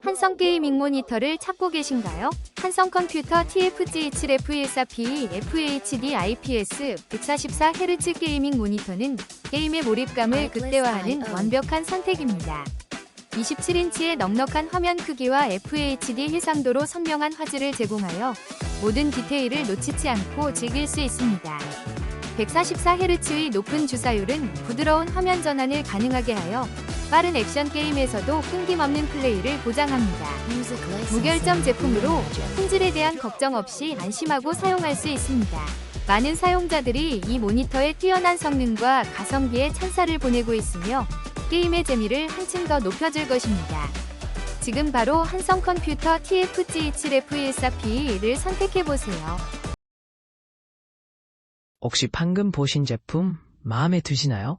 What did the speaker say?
한성 게이밍 모니터를 찾고 계신가요? 한성 컴퓨터 TFG7F14P FHD IPS 144Hz 게이밍 모니터는 게임의 몰입감을 극대화하는 완벽한 선택입니다. 27인치의 넉넉한 화면 크기와 FHD 해상도로 선명한 화질을 제공하여 모든 디테일을 놓치지 않고 즐길 수 있습니다. 144Hz의 높은 주사율은 부드러운 화면 전환을 가능하게 하여 빠른 액션 게임에서도 끊김없는 플레이를 보장합니다. 무결점 제품으로 품질에 대한 걱정 없이 안심하고 사용할 수 있습니다. 많은 사용자들이 이 모니터의 뛰어난 성능과 가성비에 찬사를 보내고 있으며 게임의 재미를 한층 더 높여줄 것입니다. 지금 바로 한성 컴퓨터 TFG7F14P를 선택해보세요. 혹시 방금 보신 제품 마음에 드시나요?